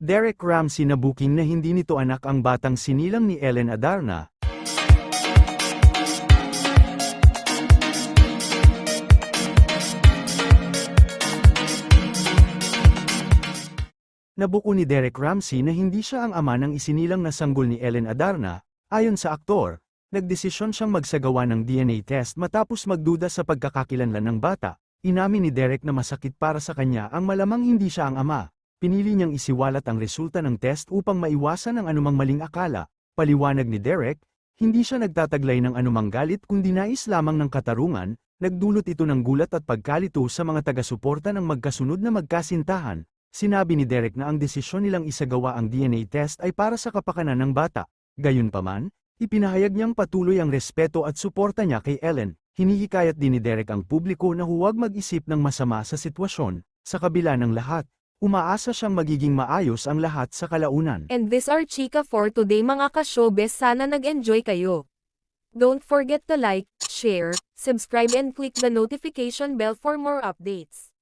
Derek Ramsey na booking na hindi nito anak ang batang sinilang ni Ellen Adarna. Nabuko ni Derek Ramsey na hindi siya ang ama ng isinilang na sanggol ni Ellen Adarna, ayon sa aktor, nagdesisyon siyang magsagawa ng DNA test matapos magduda sa pagkakakilanlan ng bata. Inamin ni Derek na masakit para sa kanya ang malamang hindi siya ang ama. Pinili niyang isiwalat ang resulta ng test upang maiwasan ang anumang maling akala. Paliwanag ni Derek, hindi siya nagtataglay ng anumang galit kundi nais lamang ng katarungan, nagdulot ito ng gulat at pagkalito sa mga taga-suporta ng magkasunod na magkasintahan. Sinabi ni Derek na ang desisyon nilang isagawa ang DNA test ay para sa kapakanan ng bata. Gayunpaman, ipinahayag niyang patuloy ang respeto at suporta niya kay Ellen. Hinihikayat din ni Derek ang publiko na huwag mag-isip ng masama sa sitwasyon. Sa kabila ng lahat, umaasa siyang magiging maayos ang lahat sa kalaunan. And this are chika for today mga ka-showbiz sana nag-enjoy kayo. Don't forget to like, share, subscribe and click the notification bell for more updates.